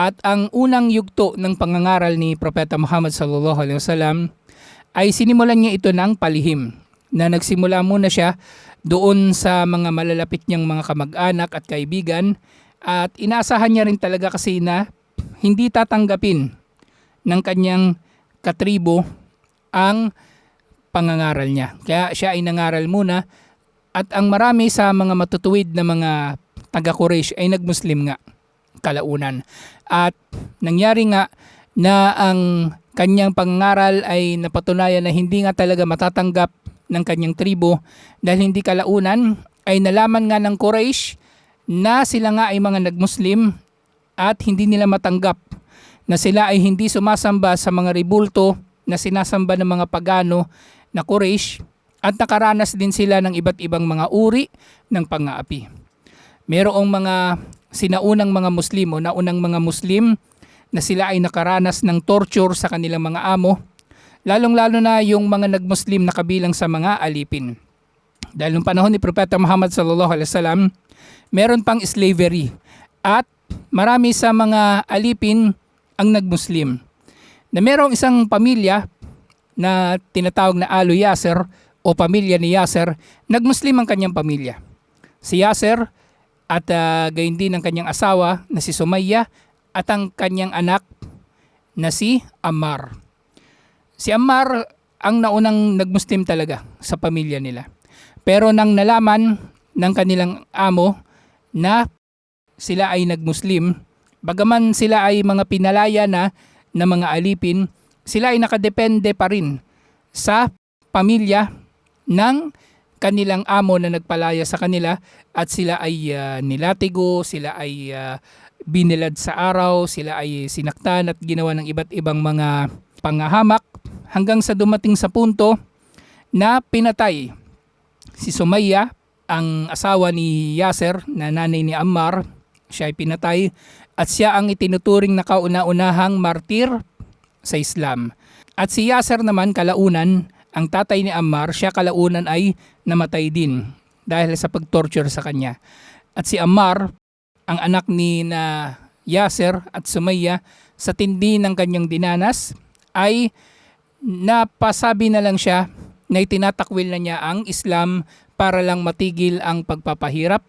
At ang unang yugto ng pangangaral ni Propeta Muhammad sallallahu alaihi wasallam ay sinimulan niya ito ng palihim na nagsimula muna siya doon sa mga malalapit niyang mga kamag-anak at kaibigan at inaasahan niya rin talaga kasi na hindi tatanggapin ng kanyang katribo ang pangangaral niya. Kaya siya ay nangaral muna at ang marami sa mga matutuwid na mga taga-Quraysh ay nagmuslim nga kalaunan. At nangyari nga na ang kanyang pangaral ay napatunayan na hindi nga talaga matatanggap ng kanyang tribo dahil hindi kalaunan ay nalaman nga ng Quraysh na sila nga ay mga nagmuslim at hindi nila matanggap na sila ay hindi sumasamba sa mga ribulto na sinasamba ng mga pagano na Quraysh at nakaranas din sila ng iba't ibang mga uri ng pangaapi. Merong mga sinaunang mga Muslim o naunang mga Muslim na sila ay nakaranas ng torture sa kanilang mga amo, lalong-lalo na yung mga nagmuslim na kabilang sa mga alipin. Dahil nung panahon ni Propeta Muhammad sallallahu alaihi wasallam, meron pang slavery at marami sa mga alipin ang nagmuslim. Na merong isang pamilya na tinatawag na Alu Yasser o pamilya ni Yasser, nagmuslim ang kanyang pamilya. Si Yasser at uh, gayon din ang kanyang asawa na si Sumayya at ang kanyang anak na si Ammar. Si Ammar ang naunang nagmuslim talaga sa pamilya nila. Pero nang nalaman ng kanilang amo na sila ay nagmuslim, bagaman sila ay mga pinalaya na na mga alipin, sila ay nakadepende pa rin sa pamilya ng kanilang amo na nagpalaya sa kanila at sila ay uh, nilatigo, sila ay uh, binilad sa araw, sila ay sinaktan at ginawa ng iba't ibang mga pangahamak hanggang sa dumating sa punto na pinatay si Sumaya, ang asawa ni Yasser na nanay ni Ammar, siya ay pinatay at siya ang itinuturing na kauna-unahang martir sa Islam. At si Yasser naman kalaunan ang tatay ni Ammar, siya kalaunan ay namatay din dahil sa pagtorture sa kanya. At si Ammar, ang anak ni na Yasser at Sumaya, sa tindi ng kanyang dinanas, ay napasabi na lang siya na itinatakwil na niya ang Islam para lang matigil ang pagpapahirap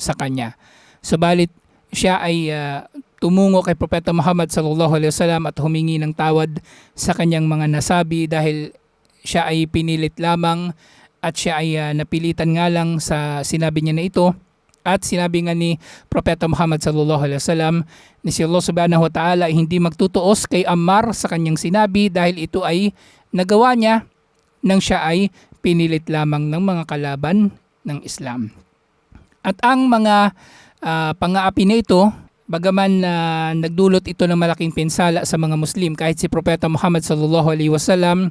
sa kanya. Subalit siya ay uh, tumungo kay Propeta Muhammad sallallahu alaihi wasallam at humingi ng tawad sa kanyang mga nasabi dahil siya ay pinilit lamang at siya ay uh, napilitan nga lang sa sinabi niya na ito at sinabi nga ni Propeta Muhammad sallallahu alaihi wasallam ni si Allah subhanahu wa ta'ala hindi magtutuos kay Ammar sa kanyang sinabi dahil ito ay nagawa niya nang siya ay pinilit lamang ng mga kalaban ng Islam. At ang mga uh, pangaapi na ito, bagaman na uh, nagdulot ito ng malaking pinsala sa mga Muslim kahit si Propeta Muhammad sallallahu alaihi wasallam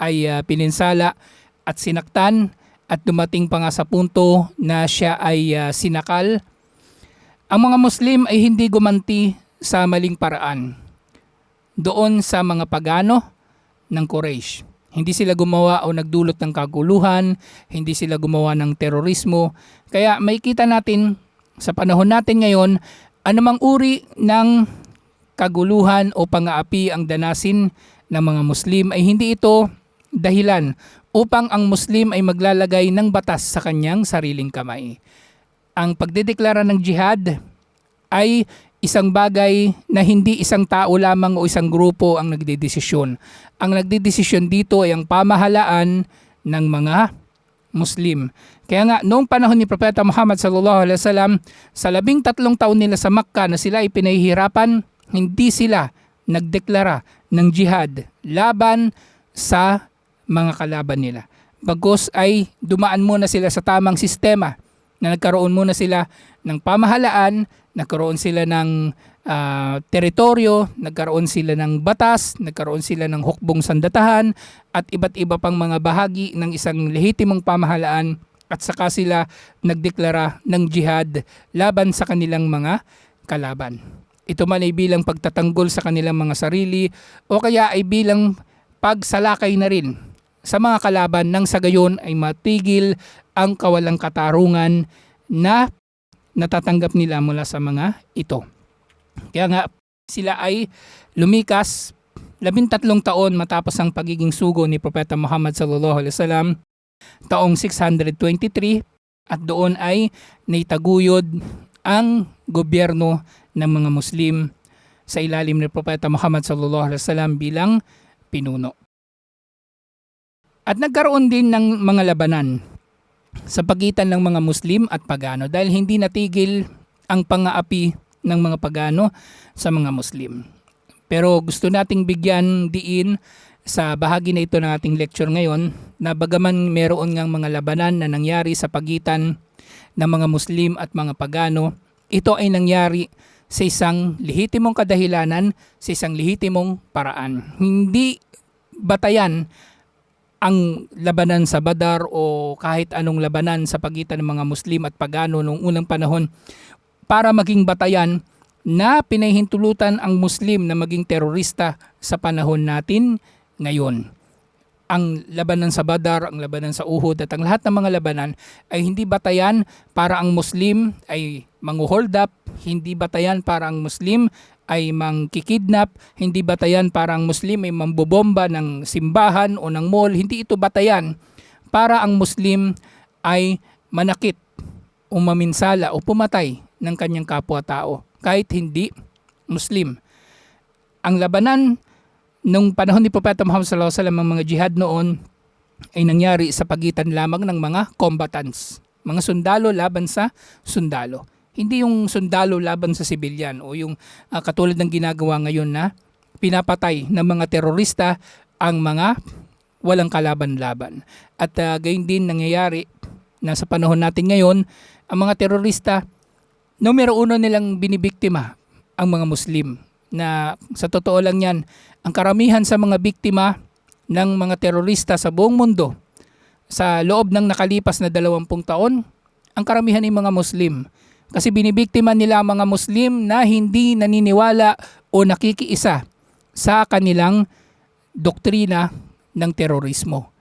ay uh, pininsala at sinaktan at dumating pa nga sa punto na siya ay uh, sinakal. Ang mga Muslim ay hindi gumanti sa maling paraan doon sa mga pagano ng Quraysh. Hindi sila gumawa o nagdulot ng kaguluhan, hindi sila gumawa ng terorismo. Kaya may kita natin sa panahon natin ngayon, anumang uri ng kaguluhan o pangaapi ang danasin ng mga Muslim ay hindi ito dahilan upang ang Muslim ay maglalagay ng batas sa kanyang sariling kamay. Ang pagdedeklara ng jihad ay isang bagay na hindi isang tao lamang o isang grupo ang nagdedesisyon. Ang nagdedesisyon dito ay ang pamahalaan ng mga Muslim. Kaya nga, noong panahon ni Propeta Muhammad sallallahu alaihi wasallam, sa labing tatlong taon nila sa Makkah na sila ay pinahihirapan, hindi sila nagdeklara ng jihad laban sa mga kalaban nila. Bagos ay dumaan muna sila sa tamang sistema na nagkaroon muna sila ng pamahalaan, nagkaroon sila ng uh, teritoryo, nagkaroon sila ng batas, nagkaroon sila ng hukbong sandatahan at iba't iba pang mga bahagi ng isang lehitimong pamahalaan at saka sila nagdeklara ng jihad laban sa kanilang mga kalaban. Ito man ay bilang pagtatanggol sa kanilang mga sarili o kaya ay bilang pagsalakay na rin sa mga kalaban nang sa gayon ay matigil ang kawalang katarungan na natatanggap nila mula sa mga ito. Kaya nga Sila ay lumikas labintatlong taon matapos ang pagiging sugo ni Propeta Muhammad sallallahu alaihi wasallam taong 623 at doon ay naitaguyod ang gobyerno ng mga Muslim sa ilalim ni Propeta Muhammad sallallahu alaihi wasallam bilang pinuno. At nagkaroon din ng mga labanan sa pagitan ng mga Muslim at pagano dahil hindi natigil ang pangaapi ng mga pagano sa mga Muslim. Pero gusto nating bigyan diin sa bahagi na ito ng ating lecture ngayon na bagaman meron ngang mga labanan na nangyari sa pagitan ng mga Muslim at mga pagano, ito ay nangyari sa isang lehitimong kadahilanan, sa isang lehitimong paraan. Hindi batayan ang labanan sa Badar o kahit anong labanan sa pagitan ng mga Muslim at pagano noong unang panahon para maging batayan na pinahintulutan ang Muslim na maging terorista sa panahon natin ngayon. Ang labanan sa Badar, ang labanan sa Uhud at ang lahat ng mga labanan ay hindi batayan para ang Muslim ay mangu-hold up, hindi batayan para ang Muslim ay mangkikidnap, hindi batayan para ang Muslim ay mambobomba ng simbahan o ng mall, hindi ito batayan para ang Muslim ay manakit o maminsala o pumatay ng kanyang kapwa-tao kahit hindi Muslim. Ang labanan nung panahon ni Propeta Muhammad sallallahu alaihi wasallam ang mga jihad noon ay nangyari sa pagitan lamang ng mga combatants, mga sundalo laban sa sundalo. Hindi yung sundalo laban sa sibilyan o yung ah, katulad ng ginagawa ngayon na pinapatay ng mga terorista ang mga walang kalaban-laban. At uh, gayon din nangyayari na sa panahon natin ngayon, ang mga terorista, numero uno nilang binibiktima ang mga Muslim. Na sa totoo lang yan, ang karamihan sa mga biktima ng mga terorista sa buong mundo sa loob ng nakalipas na 20 taon, ang karamihan ay mga Muslim. Kasi binibiktima nila ang mga Muslim na hindi naniniwala o nakikiisa sa kanilang doktrina ng terorismo.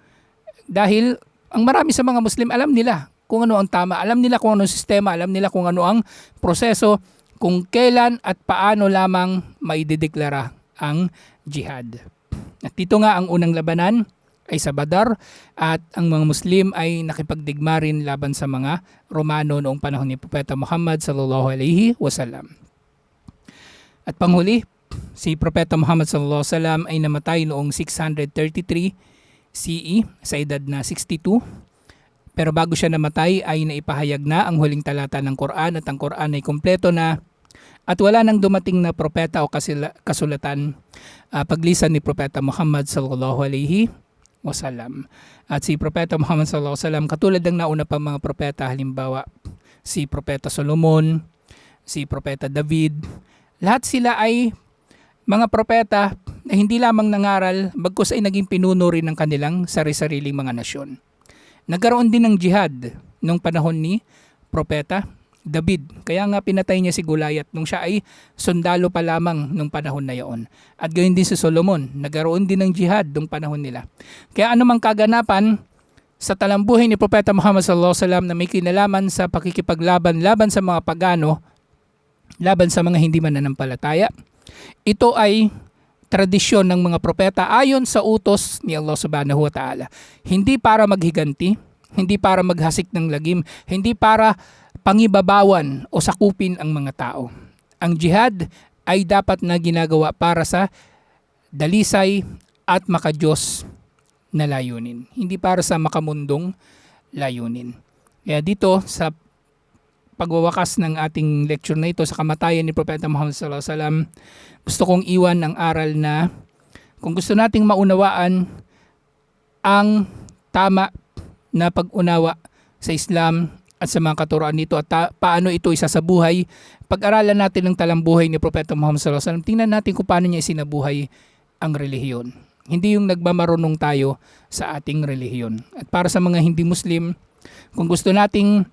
Dahil ang marami sa mga Muslim alam nila kung ano ang tama, alam nila kung ano ang sistema, alam nila kung ano ang proseso, kung kailan at paano lamang maidedeklara ang jihad. At dito nga ang unang labanan ay sa Badar at ang mga Muslim ay nakipagdigma rin laban sa mga Romano noong panahon ni Propeta Muhammad sallallahu alaihi wasallam. At panghuli, si Propeta Muhammad sallallahu alaihi wasallam ay namatay noong 633 CE sa edad na 62. Pero bago siya namatay ay naipahayag na ang huling talata ng Quran at ang Quran ay kumpleto na at wala nang dumating na propeta o kasila, kasulatan uh, paglisan ni Propeta Muhammad sallallahu alaihi wasallam. At si Propeta Muhammad sallallahu alaihi wasallam katulad ng nauna pang mga propeta halimbawa si Propeta Solomon, si Propeta David, lahat sila ay mga propeta na hindi lamang nangaral bagkus ay naging pinuno rin ng kanilang sari-sariling mga nasyon. Nagkaroon din ng jihad nung panahon ni Propeta David. Kaya nga pinatay niya si Goliath nung siya ay sundalo pa lamang nung panahon na iyon. At gayon din si Solomon, nagkaroon din ng jihad nung panahon nila. Kaya anumang kaganapan sa talambuhay ni Propeta Muhammad sallallahu alaihi wasallam na may kinalaman sa pakikipaglaban laban sa mga pagano, laban sa mga hindi mananampalataya, ito ay tradisyon ng mga propeta ayon sa utos ni Allah subhanahu wa ta'ala. Hindi para maghiganti, hindi para maghasik ng lagim, hindi para pangibabawan o sakupin ang mga tao. Ang jihad ay dapat na ginagawa para sa dalisay at makajos na layunin. Hindi para sa makamundong layunin. Kaya dito sa pagwawakas ng ating lecture na ito sa kamatayan ni Propeta Muhammad sallallahu alaihi wasallam, gusto kong iwan ng aral na kung gusto nating maunawaan ang tama na pag-unawa sa Islam at sa mga katuroan nito at ta- paano ito isa sa buhay, pag-aralan natin ng talambuhay ni Propeta Muhammad sallallahu alaihi wasallam, tingnan natin kung paano niya isinabuhay ang relihiyon. Hindi yung nagmamarunong tayo sa ating relihiyon. At para sa mga hindi Muslim, kung gusto nating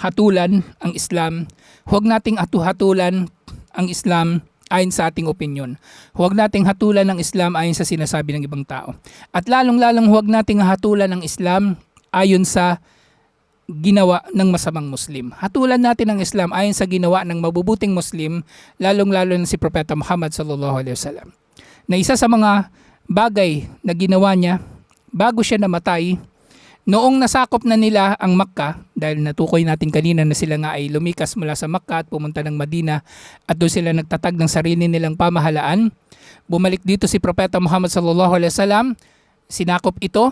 hatulan ang Islam, huwag nating atu-hatulan ang Islam ayon sa ating opinion. Huwag nating hatulan ang Islam ayon sa sinasabi ng ibang tao. At lalong-lalong huwag nating hatulan ang Islam ayon sa ginawa ng masamang Muslim. Hatulan natin ang Islam ayon sa ginawa ng mabubuting Muslim, lalong-lalo na si Propeta Muhammad sallallahu alaihi wasallam. Na isa sa mga bagay na ginawa niya bago siya namatay, noong nasakop na nila ang Makkah, dahil natukoy natin kanina na sila nga ay lumikas mula sa Makkah at pumunta ng Madina at doon sila nagtatag ng sarili nilang pamahalaan, bumalik dito si Propeta Muhammad sallallahu alaihi wasallam, sinakop ito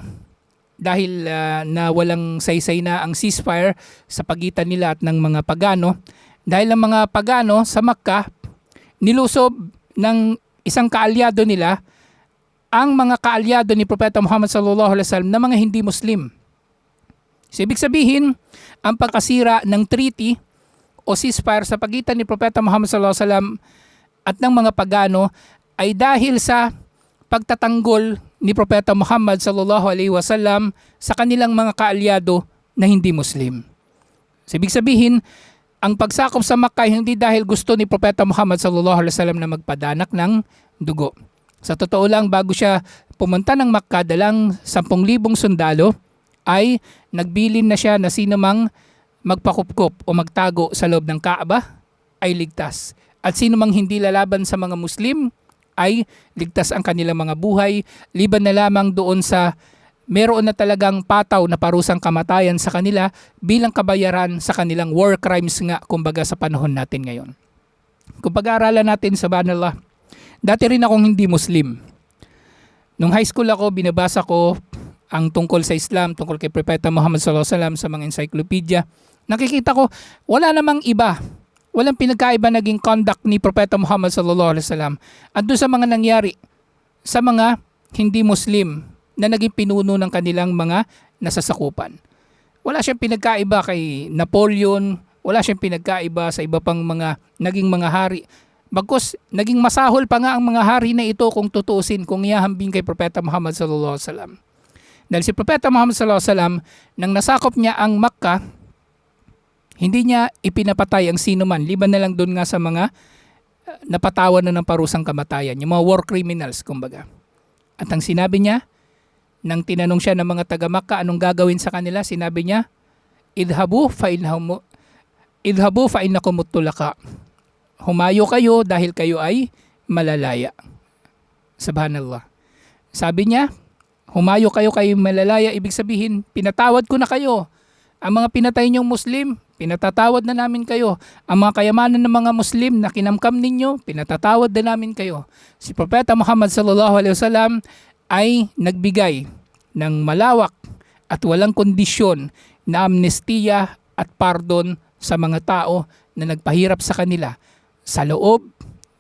dahil ah, na walang saysay na ang ceasefire sa pagitan nila at ng mga pagano. Dahil ang mga pagano sa Makkah, nilusob ng isang kaalyado nila ang mga kaalyado ni Propeta Muhammad sallallahu alaihi wasallam na mga hindi Muslim. So, ibig sabihin, ang pagkasira ng treaty o ceasefire sa pagitan ni Propeta Muhammad sallallahu alaihi wasallam at ng mga pagano ay dahil sa pagtatanggol ni Propeta Muhammad sallallahu alaihi wasallam sa kanilang mga kaalyado na hindi Muslim. So, sabihin, ang pagsakop sa Makkah hindi dahil gusto ni Propeta Muhammad sallallahu alaihi wasallam na magpadanak ng dugo. Sa totoo lang, bago siya pumunta ng Makkah, dalang 10,000 sundalo, ay nagbilin na siya na sino mang magpakupkop o magtago sa loob ng Kaaba ay ligtas. At sino mang hindi lalaban sa mga Muslim ay ligtas ang kanilang mga buhay, liban na lamang doon sa meron na talagang pataw na parusang kamatayan sa kanila bilang kabayaran sa kanilang war crimes nga kumbaga sa panahon natin ngayon. Kung pag-aaralan natin sa Banallah, dati rin akong hindi Muslim. Nung high school ako, binabasa ko ang tungkol sa Islam, tungkol kay Propeta Muhammad wasallam sa mga encyclopedia. Nakikita ko, wala namang iba. Walang pinagkaiba naging conduct ni Propeta Muhammad sallallahu alaihi wasallam. At doon sa mga nangyari sa mga hindi Muslim na naging pinuno ng kanilang mga nasasakupan. Wala siyang pinagkaiba kay Napoleon, wala siyang pinagkaiba sa iba pang mga naging mga hari. Bagkus naging masahol pa nga ang mga hari na ito kung tutuusin kung iahambing kay Propeta Muhammad sallallahu alaihi wasallam. Dahil si Propeta Muhammad sallallahu alaihi wasallam nang nasakop niya ang Makkah, hindi niya ipinapatay ang sino man, liban na lang doon nga sa mga uh, napatawan na ng parusang kamatayan, yung mga war criminals kumbaga. At ang sinabi niya, nang tinanong siya ng mga taga Makkah anong gagawin sa kanila, sinabi niya, idhabu fa innakum idhabu fa innakum mutulaka. Humayo kayo dahil kayo ay malalaya. Subhanallah. Sabi niya, humayo kayo kay malalaya, ibig sabihin, pinatawad ko na kayo. Ang mga pinatay niyong Muslim, pinatatawad na namin kayo. Ang mga kayamanan ng mga Muslim na kinamkam ninyo, pinatatawad na namin kayo. Si Propeta Muhammad sallallahu alaihi wasallam ay nagbigay ng malawak at walang kondisyon na amnestiya at pardon sa mga tao na nagpahirap sa kanila sa loob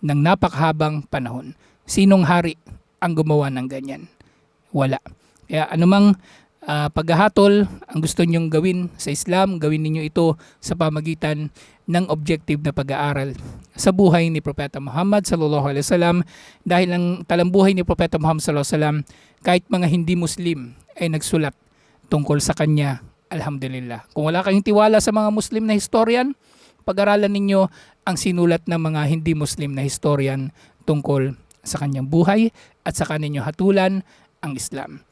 ng napakahabang panahon. Sinong hari ang gumawa ng ganyan? Wala. Kaya anumang ah, paghahatol ang gusto nyong gawin sa Islam, gawin ninyo ito sa pamagitan ng objective na pag-aaral sa buhay ni Propeta Muhammad sallallahu alaihi wasallam. Dahil ang talambuhay ni Propeta Muhammad sallallahu alaihi wasallam kahit mga hindi Muslim ay nagsulat tungkol sa kanya alhamdulillah. Kung wala kayong tiwala sa mga Muslim na historian pag-aralan ninyo ang sinulat ng mga hindi Muslim na historian tungkol sa kanyang buhay at sa kaninyong hatulan ang Islam